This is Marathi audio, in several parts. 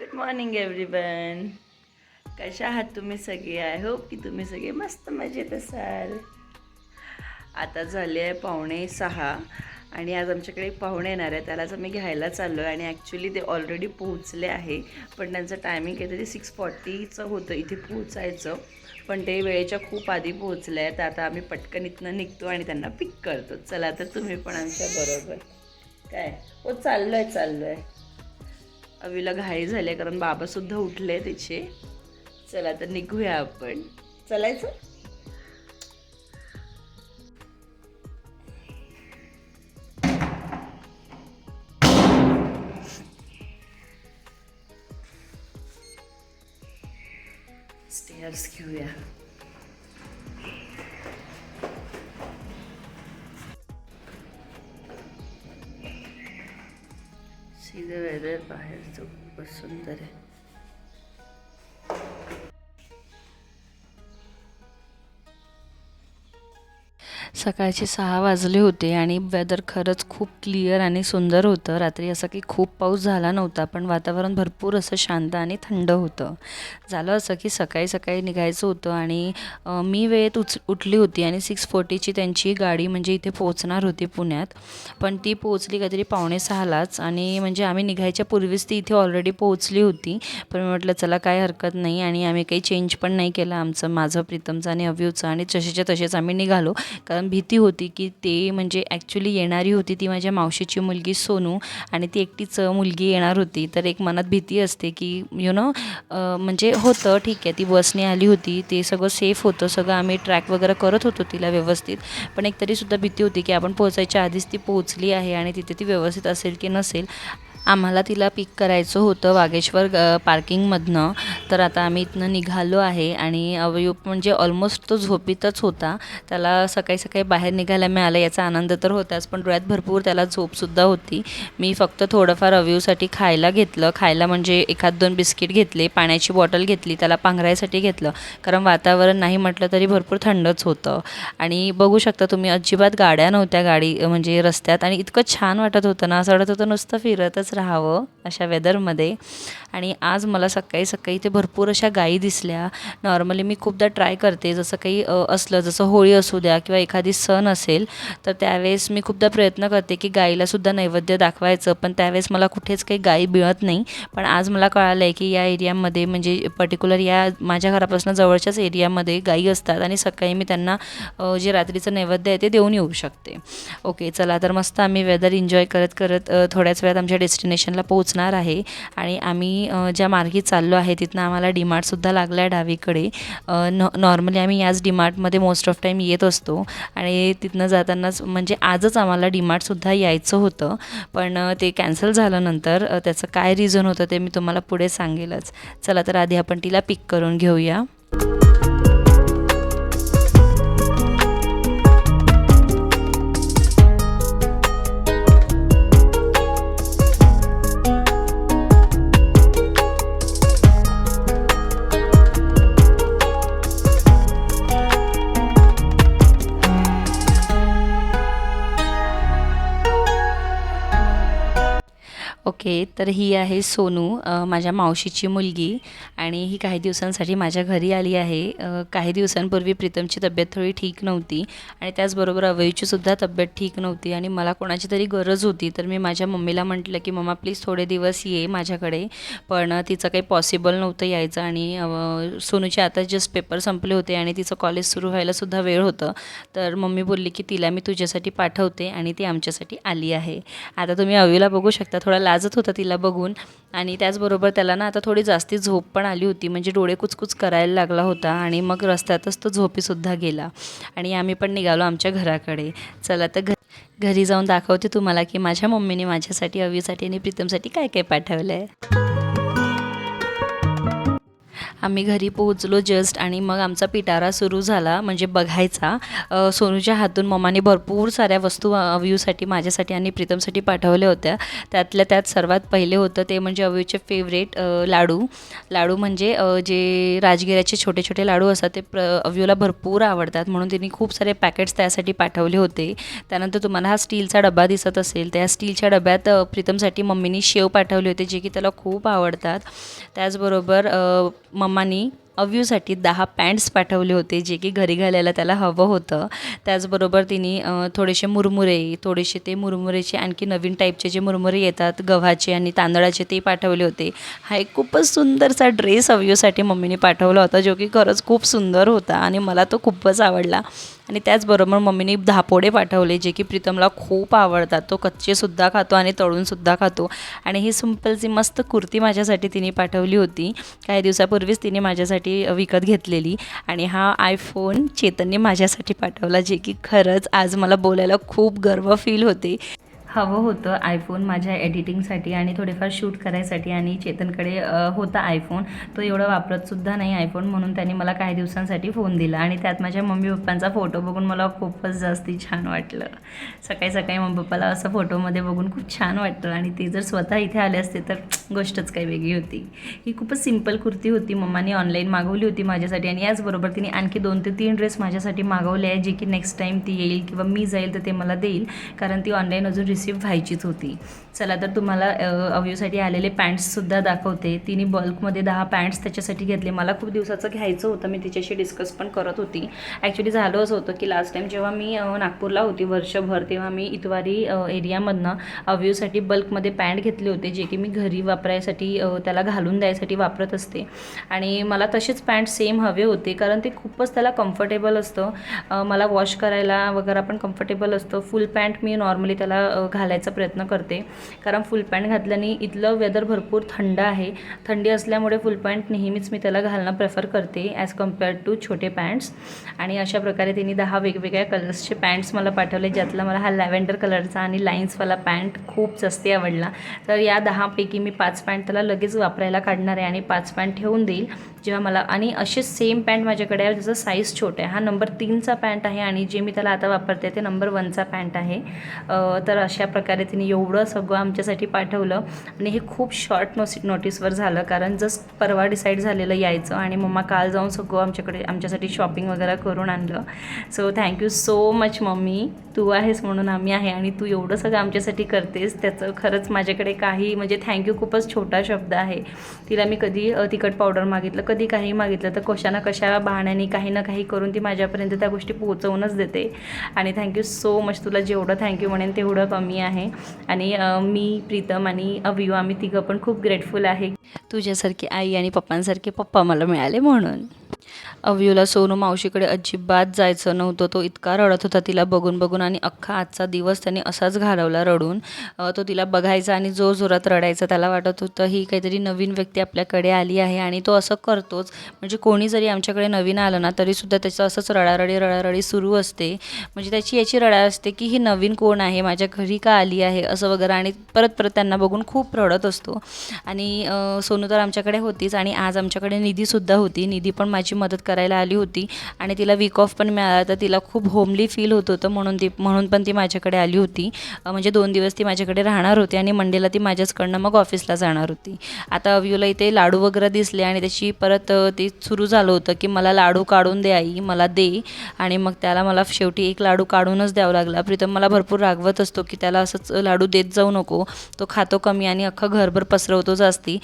गुड मॉर्निंग एव्हरीवन कशा आहात तुम्ही सगळे? आय होप की तुम्ही सगळे मस्त मजेत असाल. आता झाले आहे पाहुणे सहा आणि आज आमच्याकडे एक पाहुणे येणार आहे. त्यालाच आम्ही घ्यायला चाललो आहे आणि ॲक्च्युली ते ऑलरेडी पोहोचले आहे. पण त्यांचं टायमिंग काहीतरी सिक्स फॉर्टीचं होतं. इथे पोहोचायचं. पण ते वेळेच्या खूप आधी पोहोचले आहे तर आता आम्ही पटकन इथनं निघतो आणि त्यांना पिक करतो. चला तर तुम्ही पण आमच्या बरोबर. काय? हो चाललो आहे चाललो आहे अवीला घाई झाली कारण बाबासुद्धा उठले तिचे चला तर निघूया आपण. चलायचं? सीधं वेदर बाहेरचं खूपच सुंदर आहे. सकाळचे सहा वाजले होते आणि वेदर खरंच खूप क्लिअर आणि सुंदर होतं. रात्री असं की खूप पाऊस झाला नव्हता पण वातावरण भरपूर असं शांत आणि थंड होतं. झालं असं की सकाळी सकाळी निघायचं होतं आणि मी वेळेत उच उठली होती आणि सिक्स फोर्टीची त्यांची गाडी म्हणजे इथे पोहोचणार होती पुण्यात. पण ती पोहोचली काहीतरी पावणे सहालाच आणि म्हणजे आम्ही निघायच्या पूर्वीच ती इथे ऑलरेडी पोहोचली होती. पण मी म्हटलं चला काय हरकत नाही. आणि आम्ही काही चेंज पण नाही केलं आमचं माझं प्रीतमचं आणि अव्यूचं आणि तसेच्या तसेच आम्ही निघालो. कारण भीती होती की ते म्हणजे ॲक्च्युली येणारी होती ती माझ्या मावशीची मुलगी सोनू आणि ती एकटीच मुलगी येणार होती. तर एक मनात भीती असते की यु नो म्हणजे होतं ठीक आहे ती बसने आली होती ते सगळं सेफ होतं सगळं आम्ही ट्रॅक वगैरे करत होतो तिला व्यवस्थित. पण एक तरीसुद्धा भीती होती की आपण पोहोचायच्या आधीच ती पोहोचली आहे आणि तिथे ती व्यवस्थित असेल की नसेल. आम्हाला तिला पिक करायचं होतं वागेश्वर ग पार्किंगमधनं तर आता आम्ही इथनं निघालो आहे आणि अवयव म्हणजे ऑलमोस्ट तो झोपीतच होता. त्याला सकाळी सकाळी बाहेर निघायला मिळालं याचा आनंद तर होताच पण डोळ्यात भरपूर त्याला झोपसुद्धा होती. मी फक्त थोडंफार अवयवसाठी खायला घेतलं. खायला म्हणजे एखाद दोन बिस्किट घेतले पाण्याची बॉटल घेतली त्याला पांघरायसाठी घेतलं. कारण वातावरण नाही म्हटलं तरी भरपूर थंडच होतं. आणि बघू शकता तुम्ही अजिबात गाड्या नव्हत्या गाडी म्हणजे रस्त्यात. आणि इतकं छान वाटत होतं ना असं वाटत होतं नुसतं फिरतच राहावं अशा वेदरमध्ये आणि आज मला सकाळी सकाळी इथे भरपूर अशा गायी दिसल्या. नॉर्मली मी खूपदा ट्राय करते. जसं काही असलं जसं होळी असू द्या किंवा एखादी सण असेल तर त्यावेळेस मी खूपदा प्रयत्न करते की गाईलासुद्धा नैवेद्य दाखवायचं. पण त्यावेळेस मला कुठेच काही गाई मिळत नाही. पण आज मला कळालं आहे की या एरियामध्ये म्हणजे पर्टिक्युलर या माझ्या घरापासून जवळच्याच एरियामध्ये गाई असतात आणि सकाळी मी त्यांना जे रात्रीचं नैवेद्य आहे ते देऊन येऊ शकते. ओके चला तर मस्त आम्ही वेदर एन्जॉय करत करत थोड्याच वेळात आमच्या डेस्टिनेशनला पोहोचणार आहे. आणि आम्ही आम्ही ज्या मार्गी चाललो आहे तिथनं आम्हाला डीमार्टसुद्धा लागला आहे डावीकडे. नॉ न नॉर्मली आम्ही याच डीमार्टमध्ये मोस्ट ऑफ टाईम येत असतो. आणि तिथनं जातानाच म्हणजे आजच आम्हाला डीमार्टसुद्धा यायचं होतं. पण ते कॅन्सल झाल्यानंतर त्याचं काय रिझन होतं ते मी तुम्हाला पुढे सांगेलच. चला तर आधी आपण तिला पिक करून घेऊया. ओके तर ही आहे सोनू माझ्या मावशीची मुलगी आणि ही काही दिवसांसाठी माझ्या घरी आली आहे. काही दिवसांपूर्वी प्रीतमची तब्येत थोडी ठीक नव्हती आणि त्याचबरोबर अवयूचीसुद्धा तब्येत ठीक नव्हती आणि मला कोणाची तरी गरज होती. तर मी माझ्या मम्मीला म्हटलं की मम्मा प्लीज थोडे दिवस ये माझ्याकडे. पण तिचं काही पॉसिबल नव्हतं यायचं आणि सोनूचे आता जस्ट पेपर संपले होते आणि तिचं कॉलेज सुरू व्हायलासुद्धा वेळ होतं. तर मम्मी बोलली की तिला मी तुझ्यासाठी पाठवते आणि ती आमच्यासाठी आली आहे. आता तुम्ही अवीला बघू शकता थोडा लाज लाजत होतं तिला बघून. आणि त्याचबरोबर त्याला ना आता थोडी जास्ती झोप पण आली होती. म्हणजे डोळे कुचकुच करायला लागला होता आणि मग रस्त्यातच तो झोपीसुद्धा गेला. आणि आम्ही पण निघालो आमच्या घराकडे. चला तर घ घरी जाऊन दाखवते तुम्हाला की माझ्या मम्मीने माझ्यासाठी अवीसाठी आणि प्रीतमसाठी काय काय पाठवलं आहे आम्ही घरी पोहोचलो जस्ट आणि मग आमचा पिटारा सुरू झाला म्हणजे बघायचा. सोनूच्या हातून मम्माने भरपूर साऱ्या वस्तू अव्यूसाठी माझ्यासाठी आणि प्रीतमसाठी पाठवल्या होत्या. त्यातल्या त्यात सर्वात पहिले होतं ते म्हणजे अव्यूचे फेवरेट लाडू. लाडू म्हणजे जे राजगिऱ्याचे छोटे छोटे लाडू असतात ते प्र अव्यूला भरपूर आवडतात म्हणून तिने खूप सारे पॅकेट्स त्यासाठी पाठवले होते. त्यानंतर तुम्हाला हा स्टीलचा डबा दिसत असेल त्या स्टीलच्या डब्यात प्रीतमसाठी मम्मीने शेव पाठवले होते जे की त्याला खूप आवडतात. त्याचबरोबर अ, मम्मानी अव्यूसाठी दहा पॅन्ट्स पाठवले होते जे की घरी घालायला त्याला हवं होतं. त्याचबरोबर तिने थोडेसे मुरमुरे थोडेसे ते मुरमुरेचे आणखी नवीन टाईपचे जे मुरमुरे येतात गव्हाचे आणि तांदळाचे ते पाठवले होते. हा एक खूपच सुंदरसा ड्रेस अव्यूसाठी मम्मीने पाठवला होता जो की खरंच खूप सुंदर होता आणि मला तो खूपच आवडला. आणि त्याचबरोबर मम्मीने धापोडे पाठवले जे की प्रीतमला खूप आवडतात. तो कच्चेसुद्धा खातो आणि तळूनसुद्धा खातो. आणि ही सिम्पलची मस्त कुर्ती माझ्यासाठी तिने पाठवली होती. काही दिवसापूर्वीच तिने माझ्यासाठी विकत घेतलेली. आणि हा आयफोन चेतनने माझ्यासाठी पाठवला जे की खरंच आज मला बोलायला खूप गर्व फील होते. हवं होतं आयफोन माझ्या एडिटिंगसाठी आणि थोडेफार शूट करायसाठी आणि चेतनकडे होता आयफोन तो एवढा वापरतसुद्धा नाही आयफोन म्हणून त्याने मला काही दिवसांसाठी फोन दिला. आणि त्यात माझ्या मम्मी पप्पांचा फोटो बघून मला खूपच जास्ती छान वाटलं. सकाळी सकाळी मम्मी पप्पाला असं फोटोमध्ये बघून खूप छान वाटलं. आणि ते जर स्वतः इथे आले असते तर गोष्टच काही वेगळी होती. ही खूपच सिंपल कुर्ती होती. मम्माने ऑनलाईन मागवली होती माझ्यासाठी आणि याचबरोबर तिने आणखी दोन ते तीन ड्रेस माझ्यासाठी मागवले आहे जे की नेक्स्ट टाईम ती येईल किंवा मी जाईल तर ते मला देईल. कारण ती ऑनलाईन अजून रिसीव व्हायचीच होती. चला तर तुम्हाला अ, अव्यूसाठी आलेले पॅन्ट्ससुद्धा दाखवते. तिने बल्कमध्ये दहा पॅन्ट्स त्याच्यासाठी घेतले. मला खूप दिवसाचं घ्यायचं होतं. मी तिच्याशी डिस्कस पण करत होती. ॲक्च्युली झालं असं होतं की लास्ट टाईम जेव्हा मी नागपूरला होती वर्षभर तेव्हा मी इतवारी एरियामधनं अव्यूसाठी बल्कमध्ये पॅन्ट घेतले होते जे की मी घरी वापरायसाठी त्याला घालून द्यायसाठी वापरत असते. आणि मला तसेच पॅन्ट सेम हवे होते कारण ते खूपच त्याला कम्फर्टेबल असतं. मला वॉश करायला वगैरे पण कम्फर्टेबल असतं. फुल पॅन्ट मी नॉर्मली त्याला घालायचा प्रयत्न करते. कारण फुल पॅन्ट घातल्याने इथलं वेदर भरपूर थंड आहे. थंडी असल्यामुळे फुल पॅन्ट नेहमीच मी त्याला घालणं प्रेफर करते ॲज कंपेअर टू छोटे पॅन्ट्स. आणि अशा प्रकारे तिने दहा वेगवेगळ्या कलर्सचे पॅन्ट्स मला पाठवले ज्यातला मला हा लॅव्हेंडर कलरचा आणि लाईन्सवाला पॅन्ट खूप जास्ती आवडला. तर या दहापैकी मी पाच पॅन्ट त्याला लगेच वापरायला काढणार आहे आणि पाच पॅन्ट ठेवून देईल. जेव्हा मला आणि असे सेम पॅन्ट माझ्याकडे आहे ज्याचा साईज छोटा आहे. हा नंबर तीनचा पॅन्ट आहे आणि जे मी त्याला आता वापरते ते नंबर वनचा पॅन्ट आहे. तर अशा प्रकारे तिने एवढं सगळं आमच्यासाठी पाठवलं. आणि हे खूप शॉर्ट नोसी नोटीसवर झालं. कारण जस्ट परवा डिसाईड झालेलं यायचं आणि मम्मा काल जाऊन सगळं आमच्याकडे आमच्यासाठी शॉपिंग वगैरे करून आणलं. So thank you so much mummy. तू आहेस म्हणून आम्ही आहे आणि तू एवढं सगळं आमच्यासाठी करतेस. त्याचं खरंच माझ्याकडे काही म्हणजे थँक्यू खूपच छोटा शब्द आहे. तिला मी कधी तिखट पावडर मागितलं कधी काही मागितलं तर कशा ना कशा बहाण्याने काही ना काही करून ती माझ्यापर्यंत त्या गोष्टी पोहोचवूनच देते. आणि थँक्यू सो मच तुला जेवढं थँक्यू म्हणेन तेवढं कमी आहे. आणि मी प्रीतम आणि अभियू आम्ही तिघं पण खूप ग्रेटफुल आहे. तुझ्यासारखी आई आणि पप्पांसारखे पप्पा मला मिळाले म्हणून. अव्यूला सोनू मावशीकडे अजिबात जायचं नव्हतं. तो इतका रडत होता. तिला बघून बघून आणि अख्खा आजचा दिवस त्याने असाच घालवला रडून. तो तिला बघायचा आणि जो जोरात रडायचा. त्याला वाटत होतं ही काहीतरी नवीन व्यक्ती आपल्याकडे आली आहे आणि तो असं करतोच. म्हणजे कोणी जरी आमच्याकडे नवीन आलं ना तरीसुद्धा त्याचं असंच रडारडी रडारडी सुरू असते. म्हणजे त्याची याची रडा असते की ही नवीन कोण आहे? माझ्या घरी का आली आहे? असं वगैरे. आणि परत परत त्यांना बघून खूप रडत असतो. आणि सोनू तर आमच्याकडे होतीच आणि आज आमच्याकडे निधीसुद्धा होती. निधी पण माझी मदत करायला आली होती आणि तिला वीक ऑफ पण मिळाला तर तिला खूप होमली फील होत होतं म्हणून ती म्हणून पण ती माझ्याकडे आली होती. म्हणजे दोन दिवस ती माझ्याकडे राहणार होती आणि मंडेला ती माझ्याचकडनं मग ऑफिसला जाणार होती. आता अव्यूला इथे लाडू वगैरे दिसले आणि त्याची परत ते सुरू झालं होतं की मला लाडू काढून दे आई मला दे. आणि मग त्याला मला शेवटी एक लाडू काढूनच द्यावा लागला. प्रीतम मला भरपूर रागवत असतो की त्याला असंच लाडू देत जाऊ नको. तो खातो कमी आणि अख्खं घरभर पसरवतो जास्ती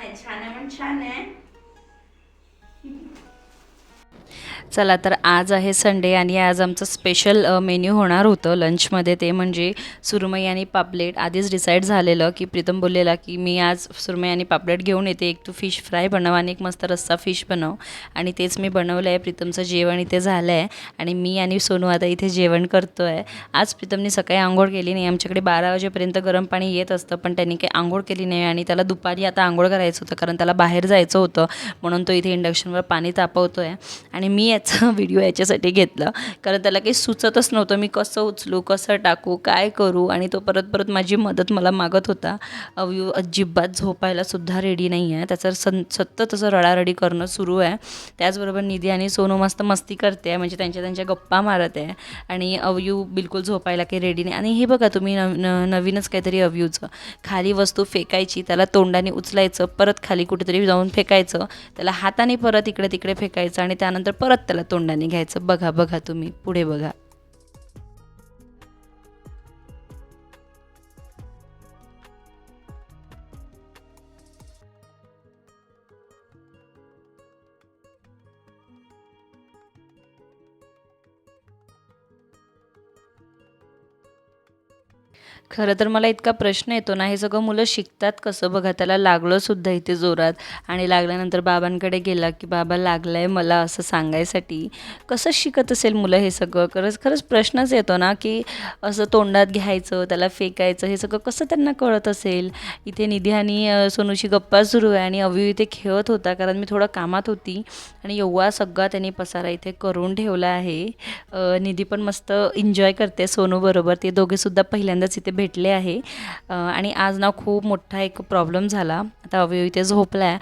छान आहे छान आहे म्हणून छान आहे. चला तर आज आहे संडे आणि आज आमचं स्पेशल मेन्यू होणार होतं लंचमध्ये ते म्हणजे सुरमई आणि पापलेट. आधीच डिसाईड झालेलं की प्रीतम बोललेला की मी आज सुरमई आणि पापलेट घेऊन येते. एक तू फिश फ्राय बनव आणि एक मस्त रस्सा फिश बनव. आणि तेच मी बनवलं आहे प्रीतमचं जेवण इथे झालं आहे आणि मी आणि सोनू आता इथे जेवण करतो आहे आज प्रीतमने सकाळी आंघोळ केली नाही. आमच्याकडे बारा वाजेपर्यंत गरम पाणी येत असतं पण त्यांनी काही आंघोळ केली नाही आणि त्याला दुपारी आता आंघोळ करायचं होतं कारण त्याला बाहेर जायचं होतं. म्हणून तो इथे इंडक्शनवर पाणी तापवतो आहे आणि मी याचा व्हिडिओ याच्यासाठी घेतला. कारण त्याला काही सुचतच नव्हतं मी कसं उचलू कसं टाकू काय करू? आणि तो परत परत माझी मदत मला मागत होता. अव्यू अजिबात झोपायलासुद्धा रेडी नाही आहे त्याचं सं सतत असं रडारडी करणं सुरू आहे. त्याचबरोबर निधी आणि सोनू मस्त मस्ती करते म्हणजे त्यांच्या त्यांच्या गप्पा मारत आहे. आणि अवयू बिलकुल झोपायला काही रेडी नाही. आणि हे बघा तुम्ही नव नवीनच काहीतरी अवयूचं. खाली वस्तू फेकायची त्याला तोंडाने उचलायचं परत खाली कुठेतरी जाऊन फेकायचं त्याला हाताने परत इकडे तिकडे फेकायचं आणि त्यानंतर परत त्याला तोंडाने घ्यायचं. बघा बघा तुम्ही. पुढे बघा. खरं तर मला इतका प्रश्न येतो ना हे सगळं मुलं शिकतात कसं? बघा त्याला लागलं सुद्धा इथे जोरात आणि लागल्यानंतर बाबांकडे गेला की बाबा लागला आहे मला असं सांगायसाठी. कसं शिकत असेल मुलं हे सगळं? खरंच खरंच प्रश्नच येतो ना की असं तोंडात घ्यायचं त्याला फेकायचं हे सगळं कसं त्यांना कळत असेल? इथे निधी आणि सोनूची गप्पा सुरू आहे आणि अवी इथे खेळत होता कारण मी थोडं कामात होती आणि एवढा सगळा त्यांनी पसारा इथे करून ठेवला आहे. निधी पण मस्त एन्जॉय करते सोनूबरोबर ते दोघेसुद्धा पहिल्यांदाच इथे भेटले आहे. आणि आज ना खूप मोठा एक प्रॉब्लेम झाला. आता अवयव इथे झोपला आहे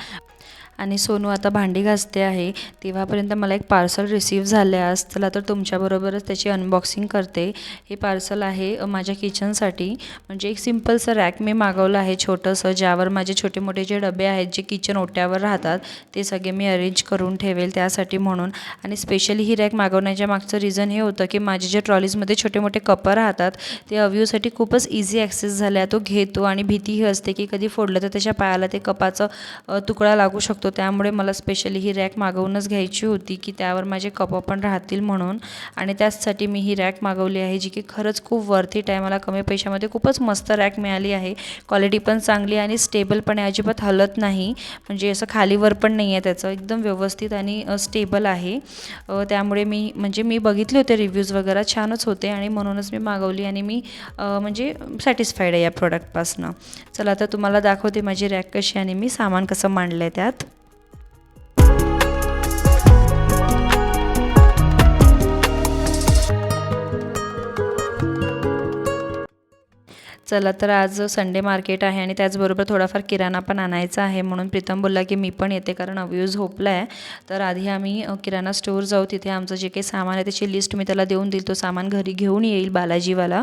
आणि सोनू आता भांडी घासते आहे. तेव्हापर्यंत मला एक पार्सल रिसीव झाले आहे चला तर तुमच्याबरोबरच त्याची अनबॉक्सिंग करते. हे पार्सल आहे माझ्या किचनसाठी म्हणजे एक सिम्पलसं रॅक मी मागवलं आहे छोटंसं ज्यावर माझे छोटे मोठे जे डबे आहेत जे किचन ओट्यावर राहतात ते सगळे मी अरेंज करून ठेवेल त्यासाठी म्हणून. आणि स्पेशली ही रॅक मागवण्याच्या मागचं रिझन हे होतं की माझे जे ट्रॉलीजमध्ये छोटे मोठे कपं राहतात ते अव्ह्यूसाठी खूपच इझी ॲक्सेस झाले आहे तो घेतो आणि भीती ही असते की कधी फोडलं तर त्याच्या पायाला ते कपाचं तुकडा लागू शकतो. त्यामुळे मला स्पेशली ही रॅक मागवूनच घ्यायची होती की त्यावर माझे कपं पण राहतील म्हणून. आणि त्याचसाठी मी ही रॅक मागवली आहे जी की खरंच खूप वर्थिट आहे. मला कमी पैशामध्ये खूपच मस्त रॅक मिळाली आहे. क्वालिटी पण चांगली आणि स्टेबल पण आहे. अजिबात हलत नाही. म्हणजे असं खालीवर पण नाही आहे त्याचं. एकदम व्यवस्थित आणि स्टेबल आहे. त्यामुळे मी म्हणजे मी बघितले होते रिव्ह्यूज वगैरे. छानच होते आणि म्हणूनच मी मागवली आणि मी म्हणजे सॅटिस्फाईड आहे या प्रॉडक्टपासनं चला आता तुम्हाला दाखवते माझी रॅक कशी आणि मी सामान कसं मांडलं आहे त्यात. चला तर आज संडे मार्केट आहे आणि त्याचबरोबर थोडाफार किराणा पण आणायचा आहे म्हणून प्रीतम बोलला की मी पण येते कारण अव्यूज झोपला आहे तर आधी आम्ही किराणा स्टोअर जाऊ. तिथे आमचं जे काही सामान आहे त्याची लिस्ट मी त्याला देऊन देईल. तो सामान घरी घेऊन येईल बालाजीवाला.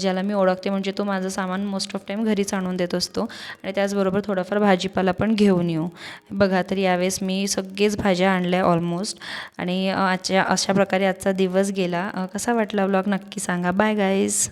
ज्याला मी ओळखते म्हणजे तो माझं सामान मोस्ट ऑफ टाईम घरीच आणून देत असतो. आणि त्याचबरोबर थोडाफार भाजीपाला पण घेऊन येऊ. बघा तर यावेळेस मी सगळेच भाज्या आणल्या ऑलमोस्ट आणि आजच्या अशा प्रकारे आजचा दिवस गेला. कसा वाटला व्लॉग नक्की सांगा. Bye guys